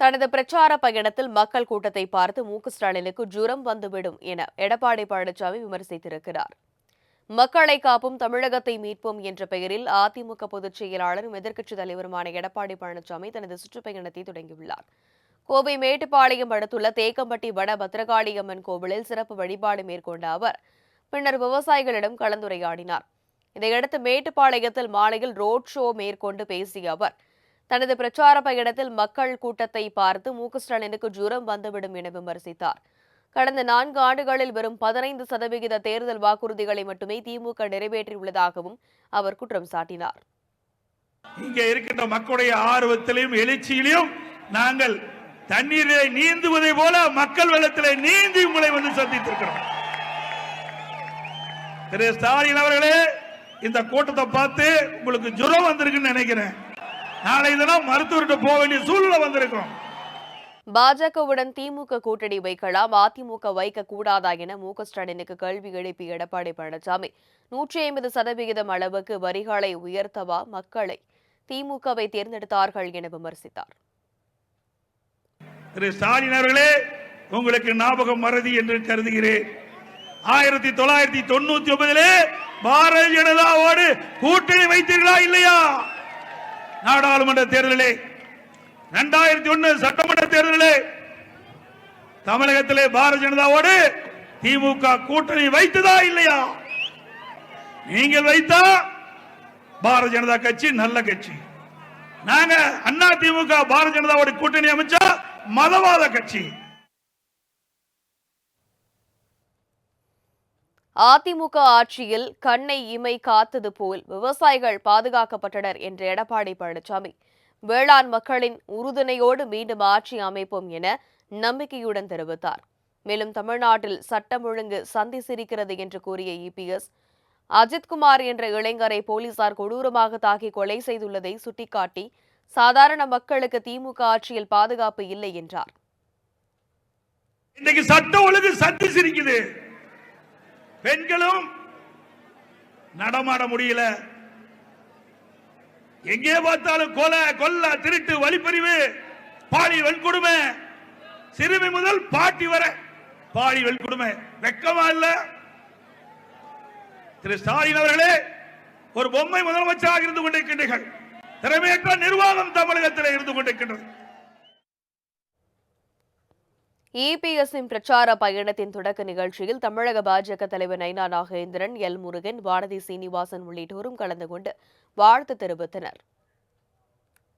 தனது பிரச்சார பயணத்தில் மக்கள் கூட்டத்தை பார்த்து மு க ஸ்டாலினுக்கு ஜுரம் வந்துவிடும் என எடப்பாடி பழனிசாமி விமர்சித்திருக்கிறார். மக்களை காப்போம் தமிழகத்தை மீட்போம் என்ற பெயரில் அதிமுக பொதுச் செயலாளரும் எதிர்க்கட்சித் தலைவருமான எடப்பாடி பழனிசாமி தனது சுற்றுப்பயணத்தை தொடங்கியுள்ளார். கோவை மேட்டுப்பாளையம் அடுத்துள்ள தேக்கம்பட்டி வட பத்ரகாளியம்மன் கோவிலில் சிறப்பு வழிபாடு மேற்கொண்ட அவர் பின்னர் விவசாயிகளிடம் கலந்துரையாடினார். இதையடுத்து மேட்டுப்பாளையத்தில் மாலையில் ரோட் ஷோ மேற்கொண்டு பேசிய அவர் தனது பிரச்சார பயணத்தில் மக்கள் கூட்டத்தை பார்த்து மு. ஸ்டாலினுக்கு ஜுரம் வந்துவிடும் என விமர்சித்தார். கடந்த நான்கு ஆண்டுகளில் வெறும் பதினைந்து சதவிகித தேர்தல் வாக்குறுதிகளை மட்டுமே திமுக நிறைவேற்றியுள்ளதாகவும் அவர் குற்றம் சாட்டினார். இங்கே இருக்கின்ற மக்களுடைய ஆர்வத்திலையும் எழுச்சியிலையும் நாங்கள் தண்ணீரிலே நீந்துவதை போல மக்கள் வெள்ளத்திலே நீந்தி உங்களை வந்து சந்தித்திருக்கிறோம். திரு. ஸ்டாலின் அவர்களே இந்த கூட்டத்தை பார்த்து உங்களுக்கு ஜுரம் வந்திருக்குன்னு நினைக்கிறேன். நாளை தினம் மருத்துவர்கிட்ட போக வேண்டிய சூழ்நிலை வந்திருக்கிறோம் பாஜகவுடன் திமுக கூட்டணி வைக்கலாம் அதிமுக வைக்க கூடாதா என மு ஸ்டாலினுக்கு கேள்வி எழுப்பிய எடப்பாடி பழனிசாமி. நூற்றி ஐம்பது சதவிகிதம் அளவுக்கு வரிகளை உயர்த்தவா மக்களை? திமுகவை தேர்ந்தெடுத்தார்கள் என விமர்சித்தார். திரு ஸ்டாலின் அவர்களே உங்களுக்கு ஞாபகம் மறதி என்று கருதுகிறேன். ஆயிரத்தி தொள்ளாயிரத்தி தொண்ணூத்தி ஒன்பதிலே பாரதிய ஜனதாவோடு கூட்டணி வைத்தீர்களா இல்லையா? நாடாளுமன்ற தேர்தலிலே இரண்டாயிரத்தி ஒன்னு சட்டமன்ற தேர்தலிலே தமிழகத்திலே பாரதிய ஜனதாவோடு திமுக கூட்டணி வைத்ததா இல்லையா? நீங்கள் வைத்தா பாரதிய ஜனதா கட்சி நல்ல கட்சி. நாங்க அண்ணா திமுக பாரதிய ஜனதாவோட கூட்டணி அமைச்சா மதவாத கட்சி. அதிமுக ஆட்சியில் கண்ணை இமை காத்தது போல் விவசாயிகள் பாதுகாக்கப்பட்டனர் என்ற எடப்பாடி பழனிசாமி. வேளாண் மக்களின் உறுதுணையோடு மீண்டும் ஆட்சி அமைப்போம் என நம்பிக்கையுடன் தெரிவித்தார். மேலும் தமிழ்நாட்டில் சட்டம் ஒழுங்கு சந்தி சிரிக்கிறது என்று கூறிய இபிஎஸ் அஜித்குமார் என்ற இளைஞரை போலீசார் கொடூரமாக தாக்கி கொலை செய்துள்ளதை சுட்டிக்காட்டி சாதாரண மக்களுக்கு திமுக ஆட்சியில் பாதுகாப்பு இல்லை என்றார். இன்னைக்கு சட்டம் ஒழுங்கு சந்தி சிரிக்குது. பெண்களும் நடமாட முடியல. எங்கே பார்த்தாலும் கொலை கொல்ல திருட்டு வழிப்பறிவு பாலி வன்கொடுமை. சிறுமி முதல் பாட்டி வர பாலி வன்கொடுமை. வெக்கமா இல்ல? திரு ஸ்டாலின் அவர்களே ஒரு பொம்மை முதலமைச்சராக இருந்து கொண்டிருக்கின்றீர்கள். திறமையற்ற நிர்வாகம் தமிழகத்தில் இருந்து கொண்டிருக்கின்றது. இபிஎஸ்இன் பிரச்சார பயணத்தின் தொடக்க நிகழ்ச்சியில் தமிழக பாஜக தலைவர் நைனா நாகேந்திரன் எல் முருகன் வானதி சீனிவாசன் உள்ளிட்டோரும் கலந்து கொண்டு வாழ்த்து தெரிவித்தனர்.